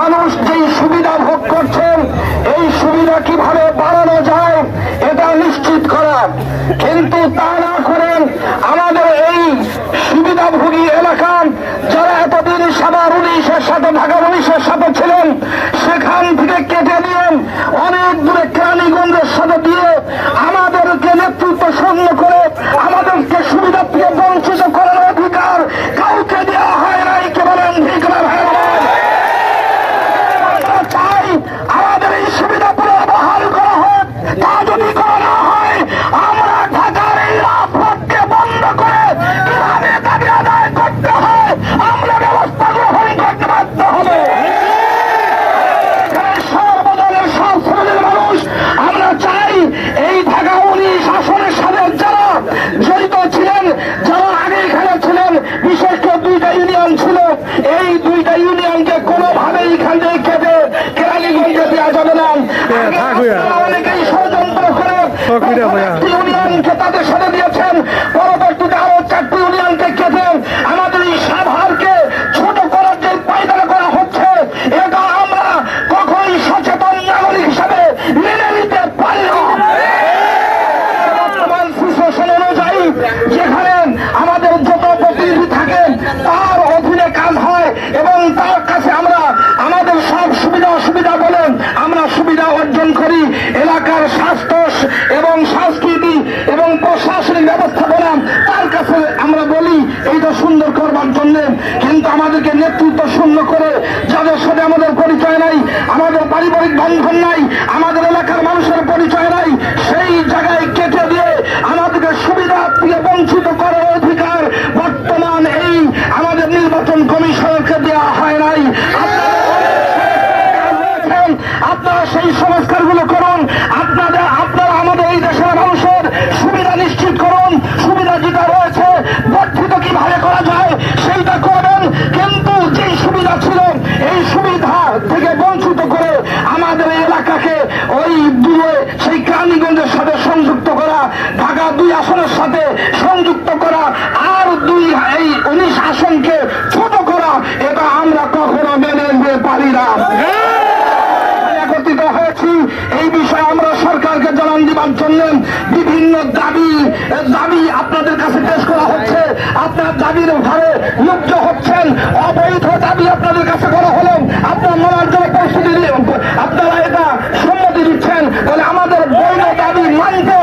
মানুষ যেই সুবিধা ভোগ করছেন? এই সুবিধা কীভাবে বাড়ানো যায়, এটা নিশ্চিত করা কিন্তু তা এবং তার কাছে আমরা আমাদের সব সুবিধা অসুবিধা বলেন, আমরা সুবিধা অর্জন করি। এলাকার স্বাস্থ্য এবং সংস্কৃতি এবং প্রশাসনিক ব্যবস্থাপনা তার কাছে আমরা বলি, এইটা সুন্দর করবার জন্য। কিন্তু আমাদেরকে নেতৃত্ব শূন্য করে যাদের সাথে আমাদের পরিচয় নাই, আমাদের পারিবারিক বন্ধন নাই আমাদের এলাকার মানুষের পরিচয় নাই সেই জায়গায় কেটে দিয়ে আমাদেরকে সুবিধা থেকে বঞ্চিত করার অধিকার বর্তমান এই আমাদের নির্বাচন কমিশনকে দেওয়া হয় নাই আপনারা আপনারা সেই সংস্কারগুলো করুন আপনাদের আপনারা আমাদের এই দেশের মানুষের সুবিধা নিশ্চিত করুন সুবিধা যেটা রয়েছে বর্ধিত কীভাবে করা যায় সেইটা করবেন কিন্তু যে সুবিধা ছিল এই সুবিধা থেকে বঞ্চিত করে আমাদের এই এলাকাকে ওই দূরে সেই ক্রানীগঞ্জের সাথে সংযুক্ত করা ঢাকা দুই আসনের সাথে সংযুক্ত করা আর দুই এই উনিশ আসনকে ছোট করা, এটা আমরা কখনো মেনে নিতে পারি না। এই বিষয়ে আমরা সরকারকে জানান দিবার জন্য বিভিন্ন দাবি দাবি আপনাদের কাছে পেশ করা হচ্ছে। আপনার দাবির ঘরে মুক্ত হচ্ছেন, অবৈধ দাবি আপনাদের কাছে করা হলো। আপনার মানার জন্য আপনারা এটা সম্মতি দিচ্ছেন। তাহলে আমাদের বৈধ দাবি মানতে